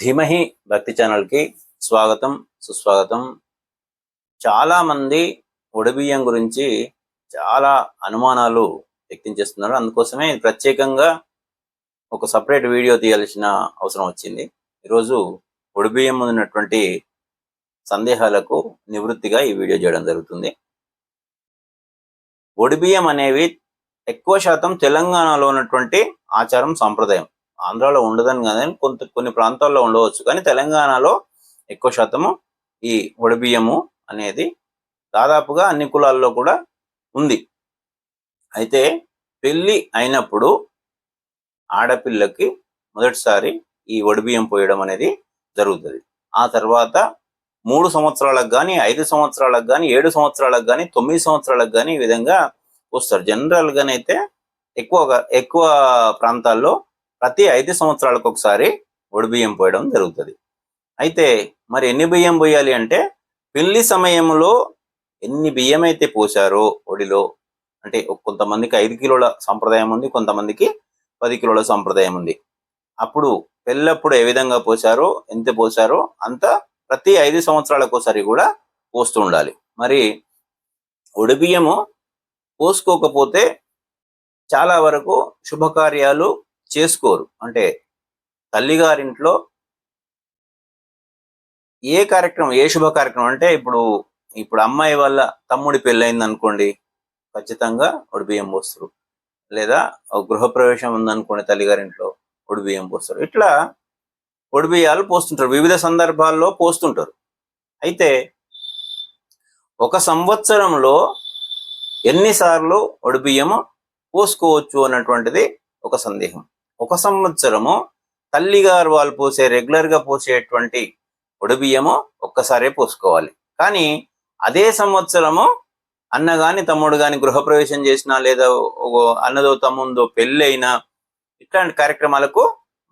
ధీమహి భక్తి ఛానల్కి స్వాగతం సుస్వాగతం. చాలా మంది ఒడిబియ్యం గురించి చాలా అనుమానాలు వ్యక్తం చేస్తున్నారు. అందుకోసమే ప్రత్యేకంగా ఒక సపరేట్ వీడియో తీయాల్సిన అవసరం వచ్చింది. ఈరోజు ఒడిబియ్యం ఉన్నటువంటి సందేహాలకు నివృత్తిగా ఈ వీడియో చేయడం జరుగుతుంది. ఒడిబియ్యం అనేవి ఎక్కువ శాతం తెలంగాణలో ఉన్నటువంటి ఆచారం సాంప్రదాయం. ఆంధ్రాలో ఉండదని కానీ కొంత కొన్ని ప్రాంతాల్లో ఉండవచ్చు. కానీ తెలంగాణలో ఎక్కువ శాతము ఈ ఒడిబియ్యము అనేది దాదాపుగా అన్ని కులాల్లో కూడా ఉంది. అయితే పెళ్ళి అయినప్పుడు ఆడపిల్లకి మొదటిసారి ఈ ఒడిబియ్యం పోయడం అనేది జరుగుతుంది. ఆ తర్వాత మూడు సంవత్సరాలకు కానీ ఐదు సంవత్సరాలకు కానీ ఏడు సంవత్సరాలకు కానీ తొమ్మిది సంవత్సరాలకు కానీ ఈ విధంగా వస్తారు. జనరల్గానైతే ఎక్కువగా ఎక్కువ ప్రాంతాల్లో ప్రతి ఐదు సంవత్సరాలకు ఒకసారి ఒడి బియ్యం పోయడం జరుగుతుంది. అయితే మరి ఎన్ని బియ్యం పోయాలి అంటే పెళ్ళి సమయంలో ఎన్ని బియ్యం అయితే పోసారో ఒడిలో అంటే కొంతమందికి ఐదు కిలోల సంప్రదాయం ఉంది కొంతమందికి పది కిలోల సంప్రదాయం ఉంది. అప్పుడు పెళ్ళప్పుడు ఏ విధంగా పోసారో ఎంత పోసారో అంత ప్రతి ఐదు సంవత్సరాలకు ఒకసారి కూడా పోస్తూ ఉండాలి. మరి ఒడి బియ్యము పోసుకోకపోతే చాలా వరకు శుభకార్యాలు చేసుకోరు. అంటే తల్లిగారింట్లో ఏ కార్యక్రమం ఏ శుభ కార్యక్రమం అంటే ఇప్పుడు ఇప్పుడు అమ్మాయి వల్ల తమ్ముడి పెళ్ళయింది అనుకోండి ఖచ్చితంగా ఒడి బియ్యం పోస్తారు. లేదా గృహప్రవేశం ఉందనుకోండి తల్లిగారింట్లో ఒడి బియ్యం పోస్తారు. ఇట్లా ఒడి బియ్యాలు పోస్తుంటారు. వివిధ సందర్భాల్లో పోస్తుంటారు. అయితే ఒక సంవత్సరంలో ఎన్నిసార్లు ఒడి బియ్యము పోసుకోవచ్చు అన్నటువంటిది ఒక సందేహం. ఒక సంవత్సరము తల్లిగారు వాళ్ళు పోసే రెగ్యులర్గా పోసేటువంటి బియ్యము ఒక్కసారే పోసుకోవాలి. కానీ అదే సంవత్సరము అన్న గాని తమ్ముడు గాని గృహప్రవేశం చేసినా లేదా అన్నదో తమ్ముందో పెళ్ళైనా ఇట్లాంటి కార్యక్రమాలకు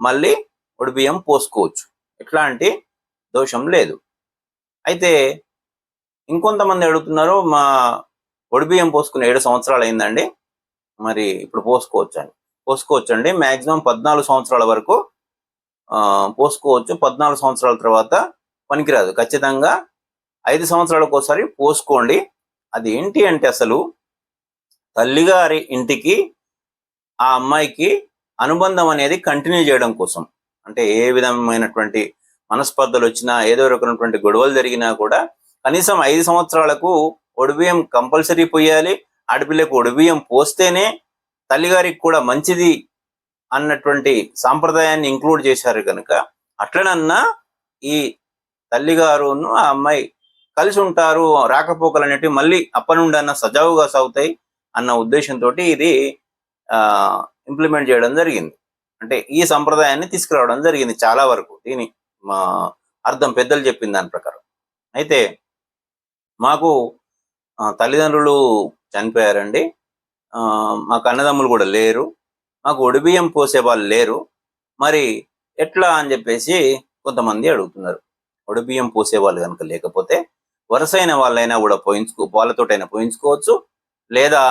మళ్ళీ బియ్యం పోసుకోవచ్చు. ఎట్లాంటి దోషం లేదు. అయితే ఇంకొంతమంది అడుగుతున్నారు మా బియ్యం పోసుకుని ఏడు సంవత్సరాలు అయిందండి మరి ఇప్పుడు పోసుకోవచ్చు అని పోసుకోవచ్చండి. మ్యాక్సిమం పద్నాలుగు సంవత్సరాల వరకు పోసుకోవచ్చు. పద్నాలుగు సంవత్సరాల తర్వాత పనికిరాదు. ఖచ్చితంగా ఐదు సంవత్సరాలకు ఒకసారి పోసుకోండి. అది ఏంటి అంటే అసలు తల్లిగారి ఇంటికి ఆ అమ్మాయికి అనుబంధం అనేది కంటిన్యూ చేయడం కోసం. అంటే ఏ విధమైనటువంటి మనస్పర్ధలు వచ్చినా ఏదో రకమైనటువంటి గొడవలు జరిగినా కూడా కనీసం ఐదు సంవత్సరాలకు ఒడిబియ్యం కంపల్సరీ పోయాలి. ఆడపిల్లకు ఒడిబియ్యం పోస్తేనే తల్లిగారికి కూడా మంచిది అన్నటువంటి సాంప్రదాయాన్ని ఇంక్లూడ్ చేశారు కనుక అట్లనన్నా ఈ తల్లిగారును ఆ అమ్మాయి కలిసి ఉంటారు రాకపోకలు అనేటివి మళ్ళీ అప్పనుండి అన్న సజావుగా సాగుతాయి అన్న ఉద్దేశంతో ఇది ఇంప్లిమెంట్ చేయడం జరిగింది. అంటే ఈ సంప్రదాయాన్ని తీసుకురావడం జరిగింది చాలా వరకు. దీని మా అర్థం పెద్దలు చెప్పిన దాని ప్రకారం. అయితే మాకు తల్లిదండ్రులు చనిపోయారండి. మాకు అన్నదమ్ములు కూడా లేరు. మాకు ఒడిబియ్యం పోసే వాళ్ళు లేరు. మరి ఎట్లా అని చెప్పేసి కొంతమంది అడుగుతున్నారు. ఒడిబియ్యం పోసే వాళ్ళు కనుక లేకపోతే వరుసైన వాళ్ళైనా కూడా పోయించుకో వాళ్ళతోటైనా పోయించుకోవచ్చు. లేదా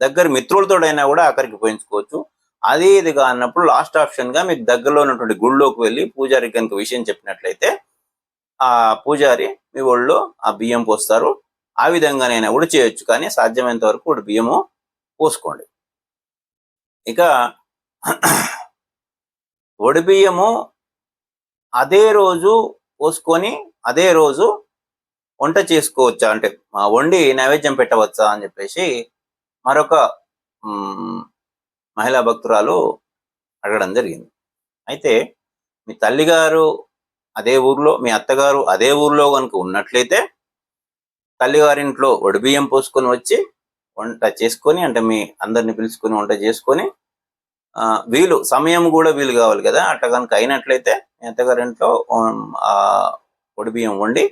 దగ్గర మిత్రులతోటైనా కూడా అక్కడికి పోయించుకోవచ్చు. అది ఇదిగా అన్నప్పుడు లాస్ట్ ఆప్షన్గా మీకు దగ్గరలో ఉన్నటువంటి గుళ్ళోకి వెళ్ళి పూజారి కనుక విషయం చెప్పినట్లయితే ఆ పూజారి మీ ఒళ్ళో ఆ బియ్యం పోస్తారు. ఆ విధంగానైనా కూడా చేయొచ్చు. కానీ సాధ్యమైనంత వరకు బియ్యము పోసుకోండి. ఇక బియ్యము అదే రోజు పోసుకొని అదే రోజు వంట చేసుకోవచ్చా? అంటే వండి నైవేద్యం పెట్టవచ్చా? అని చెప్పేసి మరొక మహిళా భక్తురాలు అడగడం జరిగింది. అయితే మీ తల్లిగారు అదే ఊర్లో మీ అత్తగారు అదే ఊర్లో కనుక ఉన్నట్లయితే తల్లిగారింట్లో బియ్యం పోసుకొని వచ్చి వంట చేసుకొని అంటే మీ అందరిని పిలుచుకొని వంట చేసుకొని వీలు సమయం కూడా వీలు కావాలి కదా. అట్ట కనుక అయినట్లయితే మీ అత్తగారింట్లో పొడి బియ్యం వండి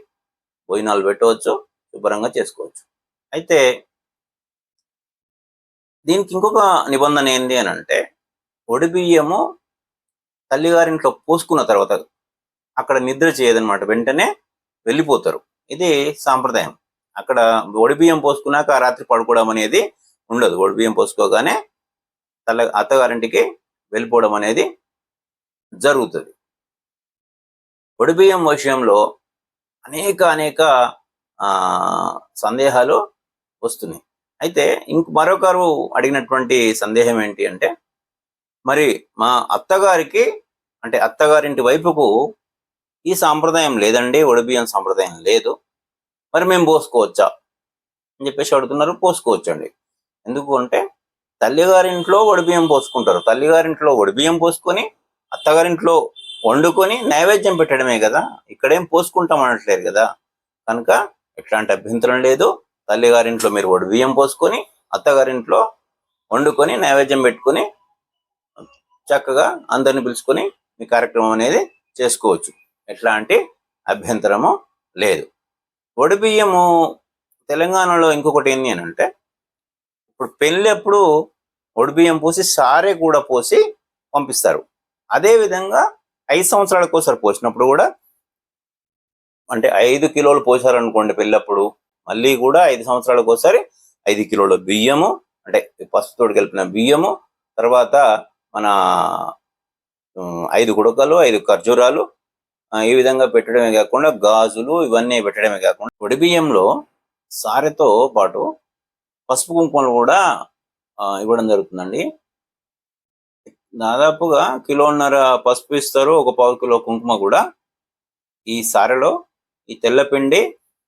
భోజనాలు పెట్టవచ్చు శుభ్రంగా చేసుకోవచ్చు. అయితే దీనికి ఇంకొక నిబంధన ఏంటి అని అంటే పొడి బియ్యము తల్లిగారింట్లో పోసుకున్న తర్వాత అక్కడ నిద్ర చేయదనమాట వెంటనే వెళ్ళిపోతారు. ఇది సాంప్రదాయం. అక్కడ ఒడిబియ్యం పోసుకున్నాక రాత్రి పడుకోవడం అనేది ఉండదు. ఒడిబియ్యం పోసుకోగానే తల్ల అత్తగారింటికి వెళ్ళిపోవడం అనేది జరుగుతుంది. ఒడిబియ్యం విషయంలో అనేక అనేక సందేహాలు వస్తున్నాయి. అయితే ఇంక మరొకరు అడిగినటువంటి సందేహం ఏంటి అంటే మరి మా అత్తగారికి అంటే అత్తగారింటి వైపుకు ఈ సాంప్రదాయం లేదండి ఒడిబియ్యం సాంప్రదాయం లేదు. మరి మేము పోసుకోవచ్చా? అని చెప్పేసి అడుగుతున్నారు పోసుకోవచ్చండి. ఎందుకు అంటే తల్లిగారింట్లో వడిబియ్యం పోసుకుంటారు. తల్లిగారింట్లో ఒడిబియ్యం పోసుకొని అత్తగారింట్లో వండుకొని నైవేద్యం పెట్టడమే కదా. ఇక్కడేం పోసుకుంటాం అనట్లేదు కదా. కనుక ఎట్లాంటి అభ్యంతరం లేదు. తల్లిగారింట్లో మీరు ఒడిబియ్యం పోసుకొని అత్తగారింట్లో వండుకొని నైవేద్యం పెట్టుకొని చక్కగా అందరిని పిలుచుకొని మీ కార్యక్రమం అనేది చేసుకోవచ్చు. ఎట్లాంటి అభ్యంతరము లేదు. వడిబియ్యము తెలంగాణలో ఇంకొకటి ఏంటి అని అంటే ఇప్పుడు పెళ్ళి అప్పుడు పోసి సారే కూడా పోసి పంపిస్తారు. అదే విధంగా ఐదు సంవత్సరాలకు ఒకసారి పోసినప్పుడు కూడా అంటే ఐదు కిలోలు పోసారనుకోండి పెళ్ళప్పుడు మళ్ళీ కూడా ఐదు సంవత్సరాలకు ఒకసారి ఐదు కిలోల బియ్యము అంటే పసుపుతోడు కలిపిన బియ్యము తర్వాత మన ఐదు గుడకలు ఐదు ఖర్జూరాలు ఈ విధంగా పెట్టడమే కాకుండా గాజులు ఇవన్నీ పెట్టడమే కాకుండా పొడి బియ్యంలో సారెతో పాటు పసుపు కుంకుమలు కూడా ఇవ్వడం జరుగుతుందండి. దాదాపుగా కిలోన్నర పసుపు ఇస్తారు ఒక పావు కిలో కుంకుమ కూడా. ఈ సారెలో ఈ తెల్లపిండి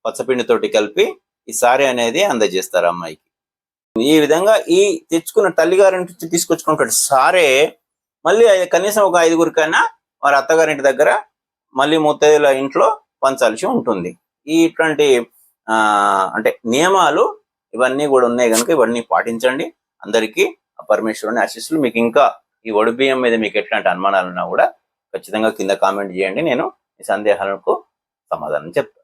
పచ్చపిండితోటి కలిపి ఈ సారె అనేది అందజేస్తారు అమ్మాయికి. ఈ విధంగా ఈ తెచ్చుకున్న తల్లిగారింటి నుంచి తీసుకొచ్చుకున్నటువంటి సారే మళ్ళీ కనీసం ఒక ఐదుగురికైనా వారి అత్తగారింటి దగ్గర మళ్ళీ ముత్తైదుల ఇంట్లో పంచాల్సి ఉంటుంది. ఈ ఇట్లాంటి ఆ, అంటే నియమాలు ఇవన్నీ కూడా ఉన్నాయి కనుక ఇవన్నీ పాటించండి. అందరికీ పరమేశ్వరుని ఆశీస్సులు. మీకు ఇంకా ఈ బియ్యం మీద మీకు ఎట్లాంటి అనుమానాలు ఉన్నా కూడా ఖచ్చితంగా కింద కామెంట్ చేయండి. నేను ఈ సందేహాలకు సమాధానం చెప్తాను.